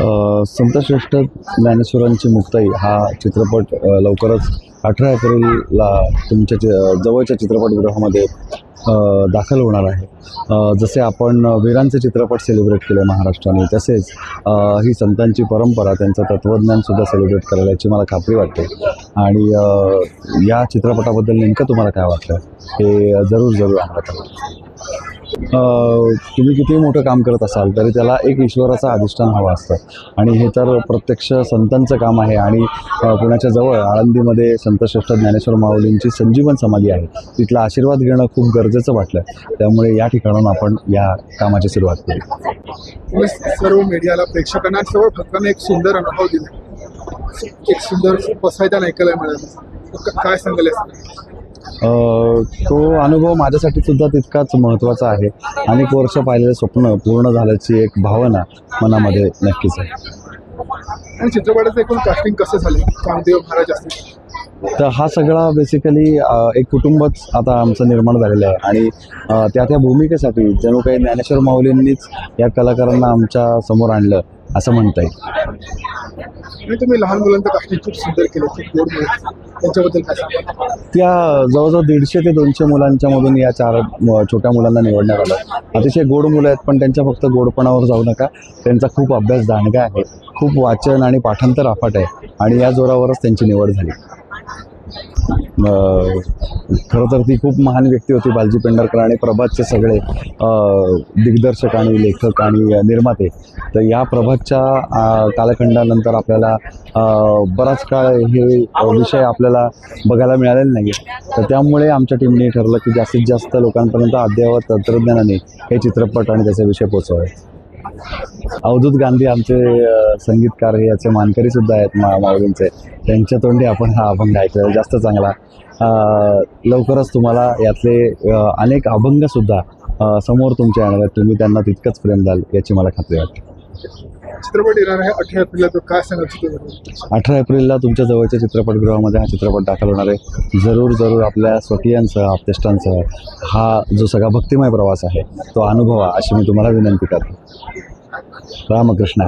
संतश्रेष्ठ ज्ञानेश्वरांची मुक्ताई हा चित्रपट लवकरच अठरा एप्रिलला तुमच्या चि- जवळच्या चित्रपटगृहामध्ये दाखल होणार आहे जसे आपण वीरांचे चित्रपट सेलिब्रेट केले महाराष्ट्राने तसेच ही संतांची परंपरा त्यांचं तत्त्वज्ञानसुद्धा सेलिब्रेट करायला याची मला खात्री वाटते आणि या चित्रपटाबद्दल नेमकं तुम्हाला काय वाटलं हे जरूर जरूर आम्हाला कळवा. तुम्ही कितीही मोठं काम करत असाल तरी त्याला एक ईश्वराचं अधिष्ठान हवं असतं. आणि हे तर प्रत्यक्ष संतांचं काम आहे आणि पुण्याच्या जवळ आळंदीमध्ये संतश्रेष्ठ ज्ञानेश्वर माऊलींची संजीवन समाधी आहे. तिथला आशीर्वाद घेणं खूप गरजेचं वाटलं त्यामुळे या ठिकाणून आपण या कामाची सुरुवात केली सर्व मीडियाला प्रेक्षकांना सर्व भक्तांना एक सुंदर अनुभव दिला. एक सुंदर बसायला ऐकायला मिळालं. काय सांगले तो अनुभव माझ्यासाठी सुद्धा तितकाच महत्त्वाचा आहे. अनेक वर्ष पाहिलेलं स्वप्न पूर्ण झाल्याची एक भावना मनामध्ये नक्कीच आहे. आणि चित्रपटाचं एकूण कास्टिंग कसं झालं कामदेव महाराज असतील. तर हा सगळा बेसिकली एक कुटुंबच आता आमचं निर्माण झालेलं आहे. आणि त्या त्या भूमिकेसाठी जणू काही ज्ञानेश्वर माऊलींनीच या कलाकारांना आमच्यासमोर आणलं. असं म्हणता येईल. आणि तुम्ही लहान मुलांचं त्या जवळजवळ दीडशे ते दोनशे मुलांच्या मधून या चार छोट्या मुलांना निवडण्यात आलं. अतिशय गोड मुलं आहेत पण त्यांच्या फक्त गोडपणावर जाऊ नका. त्यांचा खूप अभ्यास दांडगा आहे. खूप वाचन आणि पाठांतर अफाट आहे. आणि या जोरावरच त्यांची निवड झाली. खरं तर ती खूप महान व्यक्ती होती बालजी पेंढारकर आणि प्रभातचे सगळे दिग्दर्शक आणि लेखक आणि निर्माते. तर या प्रभातच्या कालखंडानंतर आपल्याला बराच काळ हे विषय आपल्याला बघायला मिळालेले नाही तर त्यामुळे आमच्या टीमने ठरलं की जास्तीत जास्त लोकांपर्यंत अद्ययावत तंत्रज्ञानाने हे चित्रपट आणि त्याचे विषय पोचवावे अवधूत गांधी आमचे संगीतकार हे याचे मानकरी सुद्धा आहेत मा माऊलींचे. त्यांच्या तोंडी आपण हा अभंग ऐकलेला जास्त चांगला. लवकरच तुम्हाला यातले अनेक अभंगसुद्धा अ, समोर तुमच्या येणार आहेत. तुम्ही त्यांना तितकंच प्रेम द्याल याची मला खात्री वाटते चित्रपट येणार आहे. अठरा एप्रिलला तो काय चित्रपट? अठरा एप्रिलला तुमच्या जवळच्या चित्रपटगृहामध्ये हा चित्रपट दाखल होणार आहे. जरूर जरूर आपल्या स्वकीयांसह आपतेष्टांसह हा जो सगळा भक्तिमय प्रवास आहे तो अनुभवा अशी मी तुम्हाला विनंती करतो. ರಾಮಕೃಷ್ಣ